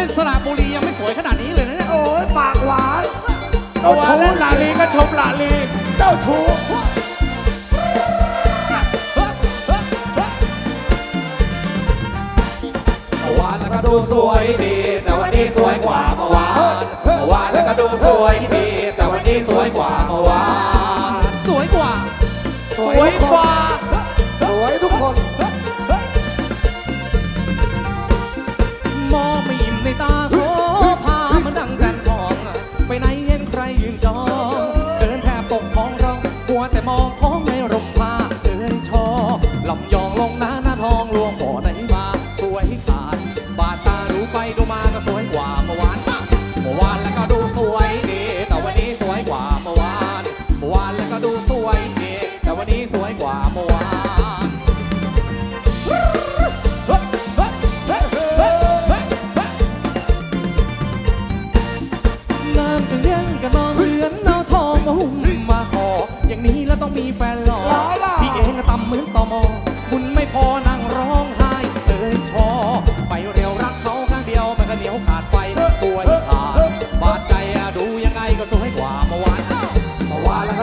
ล่นสระบุรียังไม่สวยขนาดนี้เลยนะเนี่ยโอ้ยปากหวานเจ้าชู้ลาลีก็ชมลาลีเจ้าชู้เมื่อวานแล้วก็ดูสวยดีแต่วันนี้สวยกว่าเมื่อวานเมื่อวานแล้วก็ดูสวยดีแต่วันนี้สวยกว่าเมื่อวานสวยกว่า สวยกว่า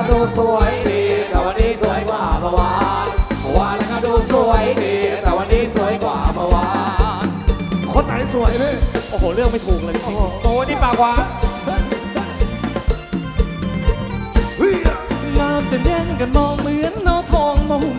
ดูสวยดีแต่วันนี้สวยกว่าเมื่อวานเมื่อวานแล้วก็ดูสวยดีแต่วันนี้สวยกว่าเมื่อวานคนไหนสวยพี่โอ้โหเรื่องไม่ถูกเลยจริงๆโอ้นี่ปากหวานเฮ้ยงามจนแย่งกันมองเหมือนเอาทองมาหุ้ม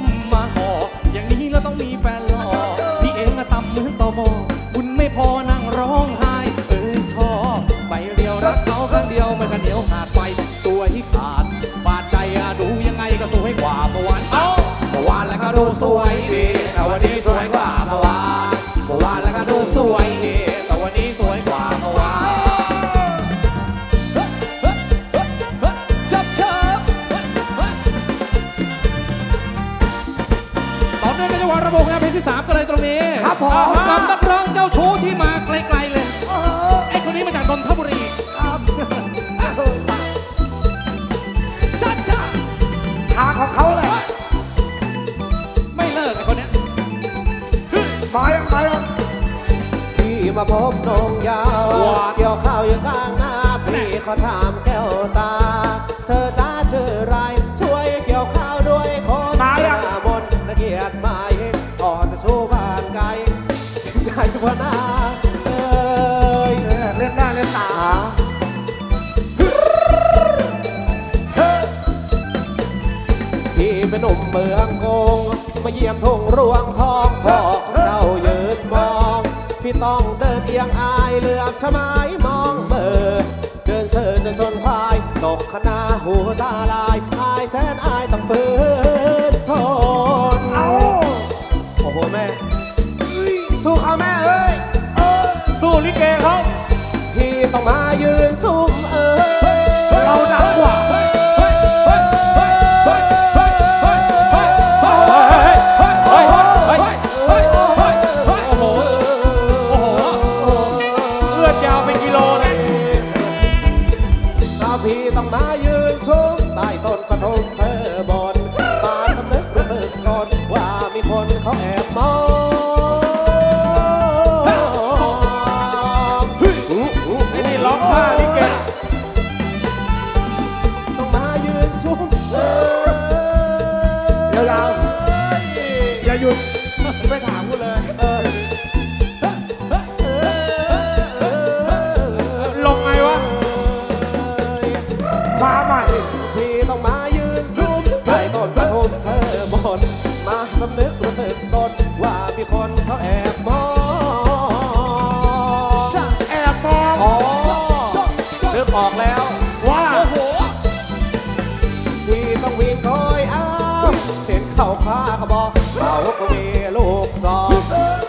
สวยดีแต่วันนี้สวยกว่าเมื่อวานเมื่อวานแล้วก็ดูสวยดีแต่วันนี้สวยกว่าเมื่อวานชับชับต่อเนื่องในจังหวะระบบงานเพลงที่3ก็เลยตรงนี้ ครับผมกับนักร้องเจ้าชู้ที่มา มาพบนงยาว เกี่ยวข้าวอยู่ข้างหน้าพี่ขอถามแก้วตา เธอจ้าชื่ออะไร ช่วยเกี่ยวข้าวด้วยคนมายังหน้ามนต์ละเกียดไหมอ่อนจะชูบ้านไกลใจพนาเอ้ยเนี่ยเล่นหน้าเล่นตาหาพี่เป็นหนุ่มเมืองกงมาเยี่ยมทุ่งรวงทองทอกของเจ้ายืนมอง พี่ต้องเดินเอียงอายเหลือบชะมายมองเบอเดินเซ่อจนชนควายตกคณาหูตาลายอายแสนอาย มาใหม่พี่ต้องมายืนซุ่มใต้ต้นกระทงเธอบนมาสำนึกรู้สึกตนว่ามีคนเขาแอบมองจะแอบมองอ๋อนึกออกแล้ว ว่าโอ้โหพี่ต้องวิ่งคอยอ้าวเห็นเขาพากระบอกเขาก็มีลูกสอง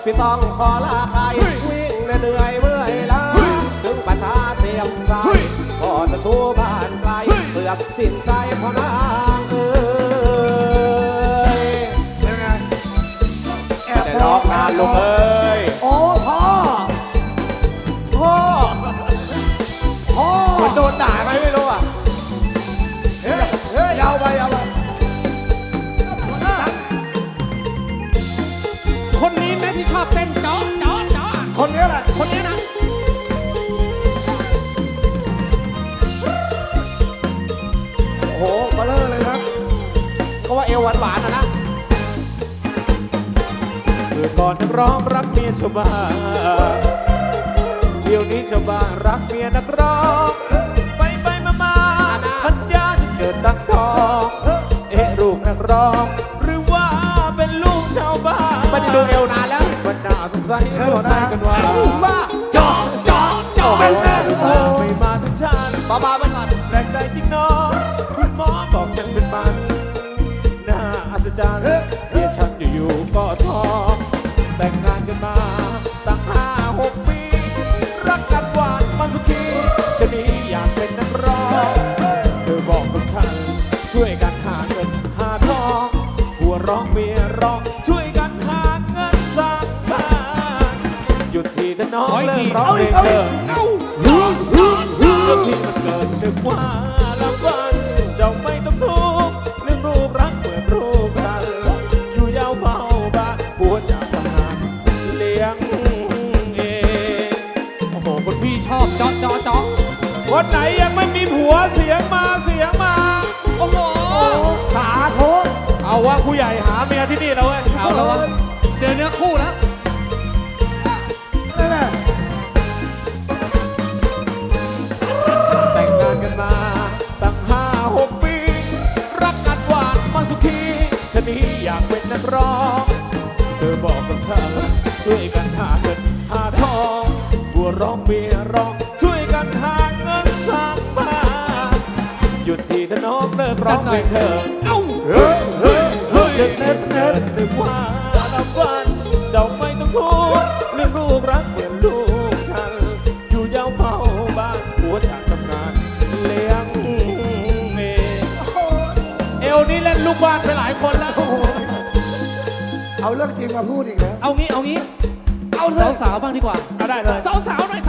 พี่ต้องขอลาใครวิ่งเหนื่อยเมื่อยล้าถึงประชาเสียงสายก็จะชูบ้าน อบสิ้นใจพราะนางเอ้ยยังไงแอบแต่ร้องงนานลงเอ้ยโอ้พ่อ พ่อ พ่อมือนโดนด่าไงไม่รู้อะ เฮ้ย เฮ้ยยาวไปยาวไปคนนี้แม่ที่ชอบเต้นจ๊อจ๊อจ๊อคนนี้แหละคนนี้นะ ว่าเอวหวานๆนะนะเมื่อก่อนนักร้องรักเมียชาวบ้านเดี๋ยวนี้ชาวบ้านรักเมียนักร้อง ไปไปมามาพันยาจะเกิดตั้งทองเอรูปนักร้อง หรือว่าเป็นลูกชาวบ้านไม่ได้ดูเอวนานแล้วมันน่าสงสัยเชิญได้กันว่าบ้จองจองจองเป็นแม่รืปไม่มาทั้งชาติบ้าบ้าไปก่อนแปลกใจจริงน้อง จรรย์เมียฉันอยู่ๆก็ท้อง แต่งงานกันมาตั้งห้าหกปี รักกันหวานมันสุขีจะนี้อยากเป็นนักร้องเธอบอกกับฉัน ช่วยกันหาเงินหาทองหัวเร้องเมียร้องช่วยกันหาเงินสร้างบ้านหยุดทีกันน้องขออีกเลิทีกร้องเพลงเถอะเรื่องที่มันเกิดนึกว่าละวั ไหนยังไม่มีผัวเสียงมาเสียงมา โอ้โห สาธุ เอาว่าผู้ใหญ่หาเมียที่นี่ หยุดทีถ้าน้องเลิกร้องเพลงเธอเอ้าเฮ้ยเฮ้ยเฮ้ยเด็กเน็ตเน็ตนึกว่าละวันเจ้าไม่ต้องทุกข์เรื่องลูกรักเหมือนลูกฉันอยู่ยาวเฝ้าบ้านหัวจากทำงานเลี้ยงเองเอวนี้เล่นลูกบ้านไปหลายคนแล้วเอาเรื่องจริงมาพูดอีกแล้ว เอางี้เอางี้ เอาเถสาวอะสาวๆบ้างดีกว่า เอาได้เลย สาวสาวหน่อยสาวสาวๆหน่อย